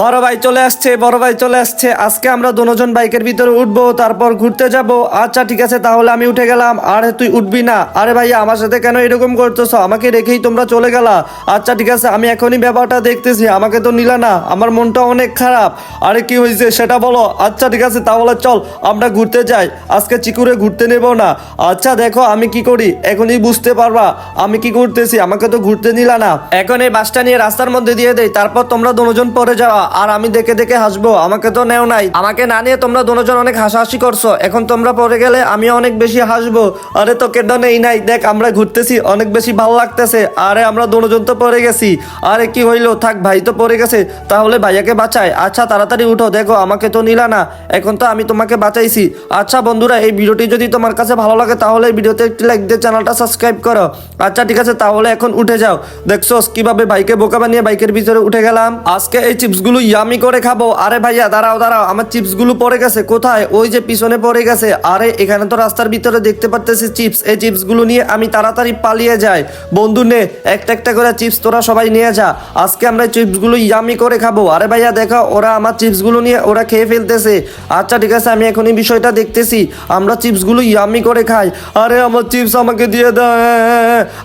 বড় ভাই চলে আসছে, বড় ভাই চলে আসছে। আজকে আমরা দুজন বাইকের ভিতরে উঠবো, তারপর ঘুরতে যাব। আচ্ছা ঠিক আছে, তাহলে আমি উঠে গেলাম। আরে, তুই উঠবি না। আরে ভাইয়া, আমার সাথে কেন এরকম করতেছো? আমাকে রেখেই তোমরা চলে গেলা। আচ্ছা ঠিক আছে, আমি এখনই ব্যাপারটা দেখতেছি। আমাকে তো নিলা না। আমার মনটা অনেক খারাপ। আরে, কি হয়েছে সেটা বলো। আচ্ছা ঠিক আছে, তাহলে চল, আমরা ঘুরতে যাই। আজকে চিকুরে ঘুরতে নেব না। আচ্ছা দেখো, আমি কি করি? এখনই বুঝতে পারবা। আমি কি করতেছি? আমাকে তো ঘুরতে নিলা না। এখন এই বাসটা নিয়ে রাস্তার মধ্যে দিয়ে দেই। তারপর তোমরা দুজন পরে যাওয়া আর আমি দেখে দেখে হাসবো। আমাকে তো নেও নাই। আমাকে না নিয়ে তোমরা দুজন অনেক হাসাহাসি করছ। এখন তোমরা পরে গেলে আমি অনেক বেশি হাসবো। আরে তো কেন নেই নাই। দেখ, আমরা ঘুরতেছি, অনেক বেশি ভালো লাগতেছে। আরে আমরা দুজন তো পরে গেছি। আরে কি হইল? থাক, ভাই তো পরে গেছে। তাহলে ভাইয়াকে বাঁচায় আচ্ছা তাড়াতাড়ি উঠো। দেখো, আমাকে তো নিলা না। এখন তো আমি তোমাকে বাঁচাইছি। আচ্ছা বন্ধুরা, এই ভিডিওটি যদি তোমার কাছে ভালো লাগে, তাহলে ভিডিওতে একটি লাইক দিয়ে চ্যানেলটা সাবস্ক্রাইব করো। আচ্ছা ঠিক আছে, তাহলে এখন উঠে যাও। দেখছোস কীভাবে বাইকে বোকা বানিয়ে বাইকের ভিতরে উঠে গেলাম? আজকে এই চিপসগুলো ইয়ামি করে খাব। আরে ভাইয়া, দাঁড়াও দাঁড়াও, আমার চিপসগুলো পড়ে গেছে, কোথায়? ওই যে পিছনে পড়ে গেছে। আরে, এখানে তো রাস্তার ভিতরে দেখতে পারতেছি চিপস। এই চিপসগুলো নিয়ে আমি তাড়াতাড়ি পালিয়ে যাই। বন্ধু, নে, একটা একটা করে চিপস তোরা সবাই নিয়ে যা। আজকে আমরা এই চিপসগুলো ইয়ামি করে খাব। আরে ভাইয়া, দেখো, ওরা আমার চিপসগুলো নিয়ে ওরা খেয়ে ফেলতেছে। আচ্ছা ঠিক আছে, আমি এখনই বিষয়টা দেখতেছি। আমরা চিপসগুলো ইয়ামি করে খাই। আরে, আমার চিপস আমাকে দিয়ে দাও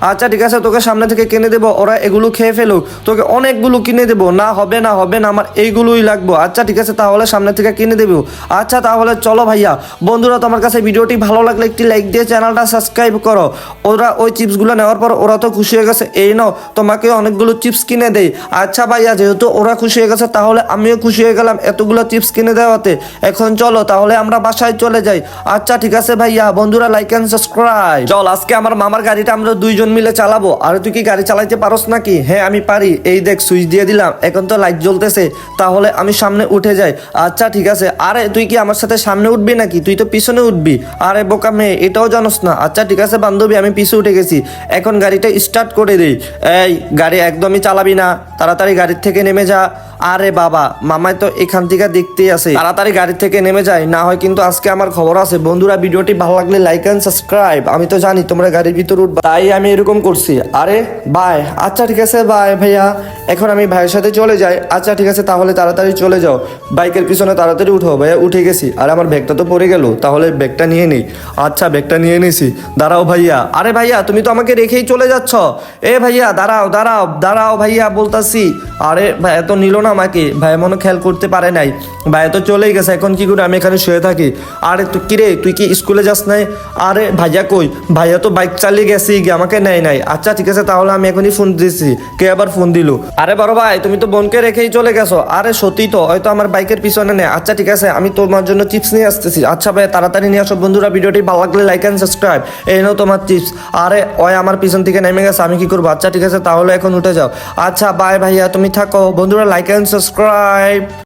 আচ্ছা ঠিক আছে, তোকে সামনে থেকে কিনে দেবো। ওরা এগুলো খেয়ে ফেলুক। তোকে অনেকগুলো কিনে দেবো। না, হবে না হবে না আমার এইগুলোই লাগবো। আচ্ছা ঠিক আছে, তাহলে সামনে থেকে কিনে দেবো। আচ্ছা তাহলে চলো ভাইয়া। বন্ধুরা, তোমার কাছে ভিডিওটি ভালো লাগলে একটি লাইক দিয়ে চ্যানেলটা সাবস্ক্রাইব করো। ওরা ওই চিপসগুলো নেওয়ার পর ওরা তো খুশি হয়ে গেছে। এই নাও, তোমাকে অনেকগুলো চিপস কিনে দেয় আচ্ছা ভাইয়া, যেহেতু ওরা খুশি হয়ে গেছে, তাহলে আমিও খুশি হয়ে গেলাম এতগুলো চিপস কিনে দেওয়াতে। এখন চলো, তাহলে আমরা বাসায় চলে যাই। আচ্ছা ঠিক আছে ভাইয়া। বন্ধুরা লাইক অ্যান্ড সাবস্ক্রাইব চল, আজকে আমার মামার গাড়িটা আমরা দুইজন মিলে চালাবো। আর, তুই কি গাড়ি চালাইতে পারোস নাকি? হ্যাঁ আমি পারি। এই দেখ সুইচ দিয়ে দিলাম। এখন তো লাইট জ্বলতেছে। তাহলে আমি সামনে উঠে যাই। আচ্ছা ঠিক আছে। আরে, তুই কি আমার সাথে সামনে উঠবি নাকি? তুই তো পিছনে উঠবি। আরে, বোকা মেয়ে, এটাও জানোস না। আচ্ছা ঠিক আছে, বান্ধবী, আমি পিছু উঠে গেছি। এখন গাড়িটা স্টার্ট করে দিই। এই, গাড়ি একদমই চালাবি না। তাড়াতাড়ি গাড়ির থেকে নেমে যা। আরে বাবা, মামাই তো এখান থেকে দেখতেই আছে তাড়াতাড়ি গাড়ি থেকে নেমে যায়, না হয় কিন্তু আজকে আমার খবর আছে। বন্ধুরা, ভিডিওটি ভালো লাগলে লাইক এন্ড সাবস্ক্রাইব আমি তো জানি তোমরা গাড়ির ভিতর উঠবা। তাই আমি এরকম করছি। আরে বাই আচ্ছা ঠিক আছে বাই ভাইয়া। এখন আমি ভাইয়ের সাথে চলে যাই। আচ্ছা ঠিক আছে, তাহলে তাড়াতাড়ি চলে যাও। বাইকের পিছনে তাড়াতাড়ি উঠো, ভাইয়া, উঠে গেছি। আর, আমার ব্যাগটা তো পড়ে গেল। তাহলে ব্যাগটা নিয়ে নিই। আচ্ছা ব্যাগটা নিয়ে নিছি। দাঁড়াও, ভাইয়া। আরে, ভাইয়া, তুমি তো আমাকে রেখেই চলে যাচ্ছ। এ, ভাইয়া, দাঁড়াও দাঁড়াও দাঁড়াও, ভাইয়া, বলতাছি। আরে, ভাইয়া তো নিল না আমাকে? ভাইয়া মনে খেয়াল করতে পারে নাই। ভাইয়া তো চলেই গেছে, এখন কি করে আমি এখানে শুয়ে থাকি? আরে তুই কিরে তুই কি স্কুলে যাস নাই? আরে, ভাইয়া কই? ভাইয়া তো বাইক চালিয়ে গেছি, গিয়ে আমাকে নেয় নাই। আচ্ছা ঠিক আছে, তাহলে আমি এখনই ফোন দিয়েছি কে আবার ফোন দিল? আরে, বড় ভাই, তুমি তো বোনকে রেখেই চলে গেছো। আরে, সত্যি তো, হয়তো আমার বাইকের পিছনে নেই। আচ্ছা ঠিক আছে, আমি তোমার জন্য চিপস নিয়ে আসতেছি। আচ্ছা ভাই, তাড়াতাড়ি নিয়ে আসো। বন্ধুরা, ভিডিওটি ভালো লাগলে লাইক অ্যান্ড সাবস্ক্রাইব। এই নাও তোমার চিপস। আরে, ওই আমার পিছন থেকে নেমে গেছে, আমি কি করব? আচ্ছা ঠিক আছে, তাহলে এখন উঠে যাও। আচ্ছা বাই ভাইয়া, তুমি থাকো। বন্ধুরা লাইক অ্যান্ড সাবস্ক্রাইব